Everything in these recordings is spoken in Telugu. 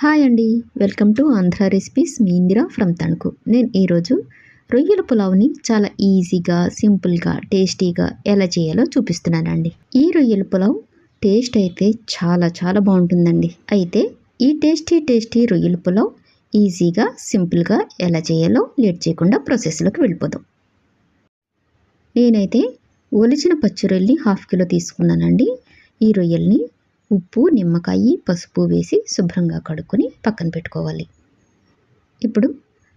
హాయ్ అండి. Welcome to Andhra recipes. Me Indira from Tanuku. నేను ఈరోజు రొయ్యల పులావ్ని చాలా ఈజీగా సింపుల్గా టేస్టీగా ఎలా చేయాలో చూపిస్తున్నానండి. ఈ రొయ్యల పులావ్ టేస్ట్ అయితే చాలా చాలా బాగుంటుందండి. అయితే ఈ టేస్టీ టేస్టీ రొయ్యల పులావ్ ఈజీగా సింపుల్గా ఎలా చేయాలో లేట్ చేయకుండా ప్రాసెస్లోకి వెళ్ళిపోదాం. నేనైతే ఒలిచిన పచ్చి రొయ్యల్ని హాఫ్ కిలో తీసుకున్నానండి. ఈ రొయ్యల్ని ఉప్పు నిమ్మకాయ పసుపు వేసి శుభ్రంగా కడుక్కొని పక్కన పెట్టుకోవాలి. ఇప్పుడు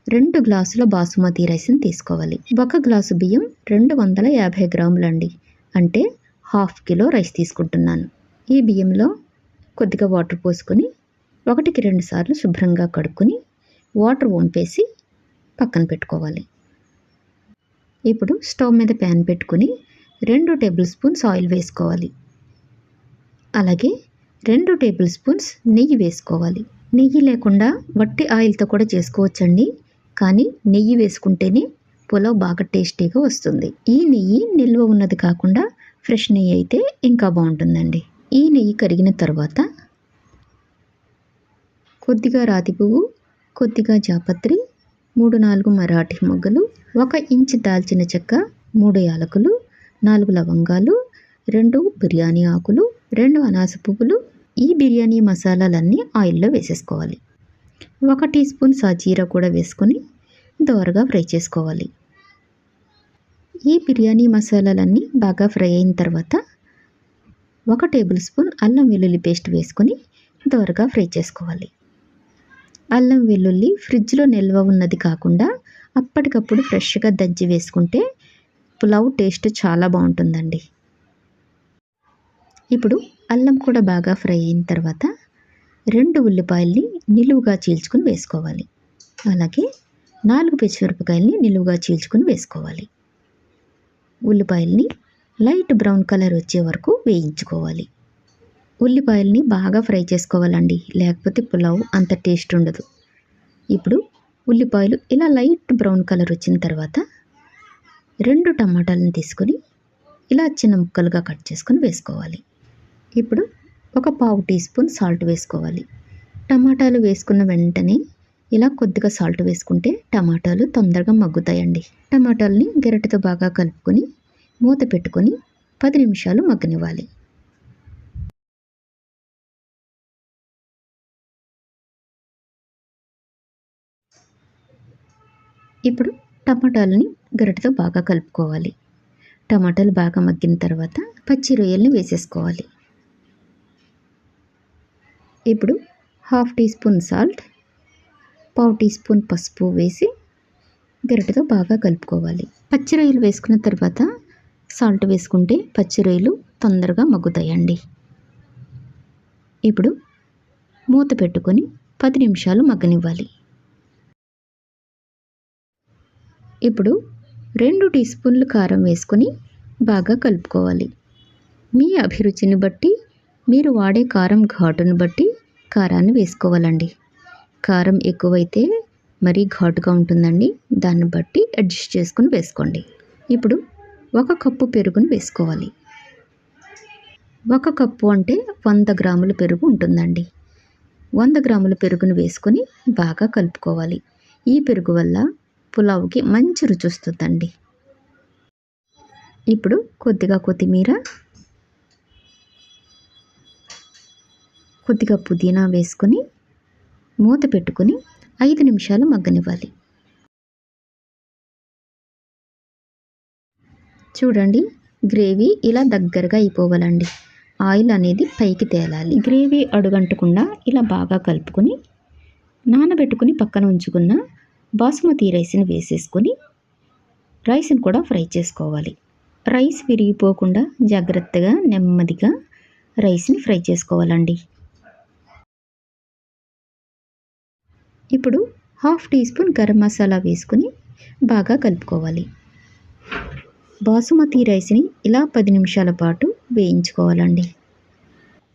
రెండు గ్లాసుల బాసుమతి రైస్ని తీసుకోవాలి. ఒక గ్లాసు బియ్యం రెండు వందల యాభై గ్రాములండి అంటే హాఫ్ కిలో రైస్ తీసుకుంటున్నాను. ఈ బియ్యంలో కొద్దిగా వాటర్ పోసుకొని ఒకటికి రెండు సార్లు శుభ్రంగా కడుక్కొని వాటర్ వంపేసి పక్కన పెట్టుకోవాలి. ఇప్పుడు స్టవ్ మీద ప్యాన్ పెట్టుకుని రెండు టేబుల్ స్పూన్స్ ఆయిల్ వేసుకోవాలి. అలాగే రెండు టేబుల్ స్పూన్స్ నెయ్యి వేసుకోవాలి. నెయ్యి లేకుండా వట్టి ఆయిల్తో కూడా చేసుకోవచ్చండి. కానీ నెయ్యి వేసుకుంటేనే పులావ్ బాగా టేస్టీగా వస్తుంది. ఈ నెయ్యి నిల్వ ఉన్నది కాకుండా ఫ్రెష్ నెయ్యి అయితే ఇంకా బాగుంటుందండి. ఈ నెయ్యి కరిగిన తర్వాత కొద్దిగా రాతి పువ్వు కొద్దిగా జాపత్రి మూడు నాలుగు మరాఠీ మొగ్గలు ఒక ఇంచు దాల్చిన చెక్క మూడు యాలకులు నాలుగు లవంగాలు రెండు బిర్యానీ ఆకులు రెండు అనాస పువ్వులు ఈ బిర్యానీ మసాలాలన్నీ ఆయిల్లో వేసేసుకోవాలి. ఒక టీ స్పూన్ సాజీరా కూడా వేసుకొని దోరగా ఫ్రై చేసుకోవాలి. ఈ బిర్యానీ మసాలాలన్నీ బాగా ఫ్రై అయిన తర్వాత ఒక టేబుల్ స్పూన్ అల్లం వెల్లుల్లి పేస్ట్ వేసుకొని దోరగా ఫ్రై చేసుకోవాలి. అల్లం వెల్లుల్లి ఫ్రిడ్జ్లో నిల్వ ఉన్నది కాకుండా అప్పటికప్పుడు ఫ్రెష్గా దంచి వేసుకుంటే పులావ్ టేస్ట్ చాలా బాగుంటుందండి. ఇప్పుడు అల్లం కూడా బాగా ఫ్రై అయిన తర్వాత రెండు ఉల్లిపాయల్ని నిలువుగా చీల్చుకుని వేసుకోవాలి. అలాగే నాలుగు పచ్చిమిరపకాయల్ని నిలువుగా చీల్చుకుని వేసుకోవాలి. ఉల్లిపాయల్ని లైట్ బ్రౌన్ కలర్ వచ్చే వరకు వేయించుకోవాలి. ఉల్లిపాయల్ని బాగా ఫ్రై చేసుకోవాలండి లేకపోతే పులావ్ అంత టేస్ట్ ఉండదు. ఇప్పుడు ఉల్లిపాయలు ఇలా లైట్ బ్రౌన్ కలర్ వచ్చిన తర్వాత రెండు టమాటాలను తీసుకొని ఇలా చిన్న ముక్కలుగా కట్ చేసుకొని వేసుకోవాలి. ఇప్పుడు ఒక పావు టీ స్పూన్ సాల్ట్ వేసుకోవాలి. టమాటాలు వేసుకున్న వెంటనే ఇలా కొద్దిగా సాల్ట్ వేసుకుంటే టమాటాలు తొందరగా మగ్గుతాయండి. టమాటాలని గెరటితో బాగా కలుపుకొని మూత పెట్టుకొని పది నిమిషాలు మగ్గనివ్వాలి. ఇప్పుడు టమాటాలని గరిటతో బాగా కలుపుకోవాలి. టమాటాలు బాగా మగ్గిన తర్వాత పచ్చి రొయ్యల్ని వేసేసుకోవాలి. ఇప్పుడు హాఫ్ టీ స్పూన్ సాల్ట్ పావు టీ స్పూన్ పసుపు వేసి గరిటతో బాగా కలుపుకోవాలి. పచ్చి రొయ్యలు వేసుకున్న తర్వాత సాల్ట్ వేసుకుంటే పచ్చి రొయ్యలు తొందరగా మగ్గుతాయండి. ఇప్పుడు మూత పెట్టుకొని పది నిమిషాలు మగ్గనివ్వాలి. ఇప్పుడు రెండు టీ స్పూన్లు కారం వేసుకొని బాగా కలుపుకోవాలి. మీ అభిరుచిని బట్టి మీరు వాడే కారం ఘాటును బట్టి కారాన్ని వేసుకోవాలండి. కారం ఎక్కువైతే మరీ ఘాటుగా ఉంటుందండి. దాన్ని బట్టి అడ్జస్ట్ చేసుకుని వేసుకోండి. ఇప్పుడు ఒక కప్పు పెరుగును వేసుకోవాలి. ఒక కప్పు అంటే వంద గ్రాముల పెరుగు ఉంటుందండి. వంద గ్రాముల పెరుగును వేసుకొని బాగా కలుపుకోవాలి. ఈ పెరుగు వల్ల పులావుకి మంచి రుచి వస్తుందండి. ఇప్పుడు కొద్దిగా కొత్తిమీర కొద్దిగా పుదీనా వేసుకొని మూత పెట్టుకొని ఐదు నిమిషాలు మగ్గనివ్వాలి. చూడండి గ్రేవీ ఇలా దగ్గరగా అయిపోవాలండి. ఆయిల్ అనేది పైకి తేలాలి. గ్రేవీ అడుగంటకుండా ఇలా బాగా కలుపుకొని నానబెట్టుకుని పక్కన ఉంచుకున్న బాసుమతి రైస్ని వేసేసుకొని రైస్ని కూడా ఫ్రై చేసుకోవాలి. రైస్ విరిగిపోకుండా జాగ్రత్తగా నెమ్మదిగా రైస్ని ఫ్రై చేసుకోవాలండి. ఇప్పుడు half teaspoon garam masala వేసుకుని బాగా కలుపుకోవాలి. బాసుమతి రైస్ని ఇలా పది నిమిషాల పాటు వేయించుకోవాలండి.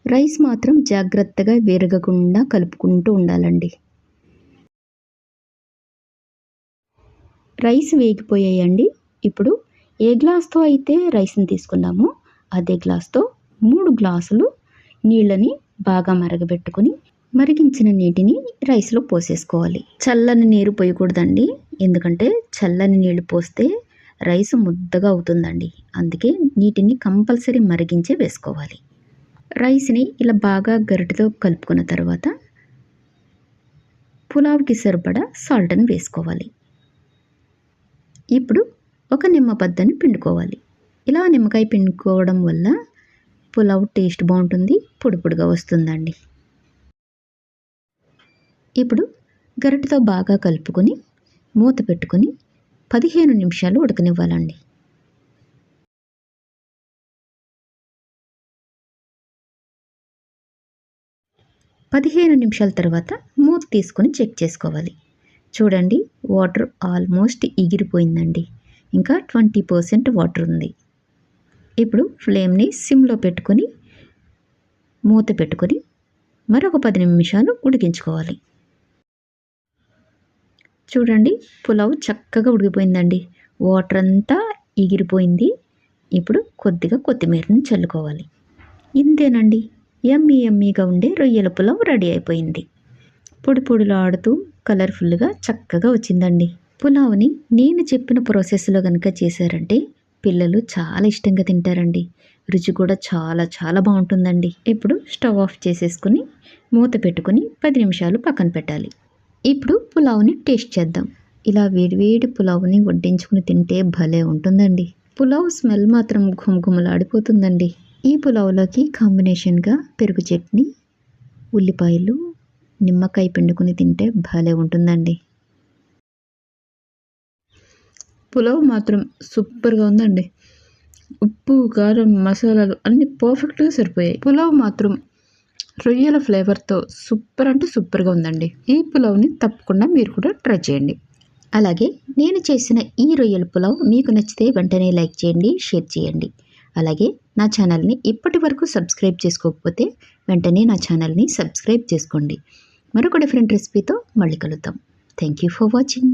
రైస్ మాత్రం జాగ్రత్తగా విరగకుండా కలుపుకుంటూ ఉండాలండి. రైస్ వేగిపోయాయండి. ఇప్పుడు ఏ గ్లాస్తో అయితే రైస్ని తీసుకున్నామో అదే గ్లాస్తో మూడు గ్లాసులు నీళ్ళని బాగా మరగబెట్టుకొని మరిగించిన నీటిని రైస్లో పోసేసుకోవాలి. చల్లని నీరు పోయకూడదండి. ఎందుకంటే చల్లని నీళ్ళు పోస్తే రైస్ ముద్దగా అవుతుందండి. అందుకే నీటిని కంపల్సరీ మరిగించే వేసుకోవాలి. రైస్ని ఇలా బాగా గరిటతో కలుపుకున్న తర్వాత పులావ్కి సరిపడా సాల్ట్ని వేసుకోవాలి. ఇప్పుడు ఒక నిమ్మ పద్దని పిండుకోవాలి. ఇలా నిమ్మకాయ పిండుకోవడం వల్ల పులావ్ టేస్ట్ బాగుంటుంది పొడి పొడిగా వస్తుందండి. ఇప్పుడు గరిటతో బాగా కలుపుకొని మూత పెట్టుకొని పదిహేను నిమిషాలు ఉడకనివ్వాలండి. పదిహేను నిమిషాల తర్వాత మూత తీసుకొని చెక్ చేసుకోవాలి. చూడండి వాటర్ ఆల్మోస్ట్ ఎగిరిపోయిందండి ఇంకా ట్వంటీ పర్సెంట్ వాటర్ ఉంది. ఇప్పుడు ఫ్లేమ్ని సిమ్లో పెట్టుకొని మూత పెట్టుకొని మరొక పది నిమిషాలు ఉడికించుకోవాలి. చూడండి పులావ్ చక్కగా ఉడికిపోయిందండి. వాటర్ అంతా ఎగిరిపోయింది. ఇప్పుడు కొద్దిగా కొత్తిమీరని చల్లుకోవాలి. ఇంతేనండి ఎమ్మీ ఎమ్మీగా ఉండే రొయ్యల పులావ్ రెడీ అయిపోయింది. పొడి పొడిలాడుతూ కలర్ఫుల్గా చక్కగా వచ్చిందండి. పులావ్ని నేను చెప్పిన ప్రాసెస్లో కనుక చేశారంటే పిల్లలు చాలా ఇష్టంగా తింటారండి. రుచి కూడా చాలా చాలా బాగుంటుందండి. ఇప్పుడు స్టవ్ ఆఫ్ చేసేసుకుని మూత పెట్టుకుని పది నిమిషాలు పక్కన పెట్టాలి. ఇప్పుడు పులావ్ని టేస్ట్ చేద్దాం. ఇలా వేడివేడి పులావ్ని వడ్డించుకుని తింటే భలే ఉంటుందండి. పులావ్ స్మెల్ మాత్రం ఘుమఘుమలాడిపోతుందండి. ఈ పులావ్లోకి కాంబినేషన్గా పెరుగు చట్నీ ఉల్లిపాయలు నిమ్మకాయ పిండుకుని తింటే భలే ఉంటుందండి. పులావ్ మాత్రం సూపర్గా ఉందండి. ఉప్పు కారం మసాలాలు అన్నీ పర్ఫెక్ట్గా సరిపోయాయి. పులావ్ మాత్రం రొయ్యల ఫ్లేవర్తో సూపర్ అంటే సూపర్గా ఉందండి. ఈ పులావ్ని తప్పకుండా మీరు కూడా ట్రై చేయండి. అలాగే నేను చేసిన ఈ రొయ్యల పులావ్ మీకు నచ్చితే వెంటనే లైక్ చేయండి షేర్ చేయండి. అలాగే నా ఛానల్ని ఇప్పటి వరకు సబ్స్క్రైబ్ చేసుకోకపోతే వెంటనే నా ఛానల్ని సబ్స్క్రైబ్ చేసుకోండి. మరొక డిఫరెంట్ రెసిపీతో మళ్ళీ కలుద్దాం. Thank you for watching.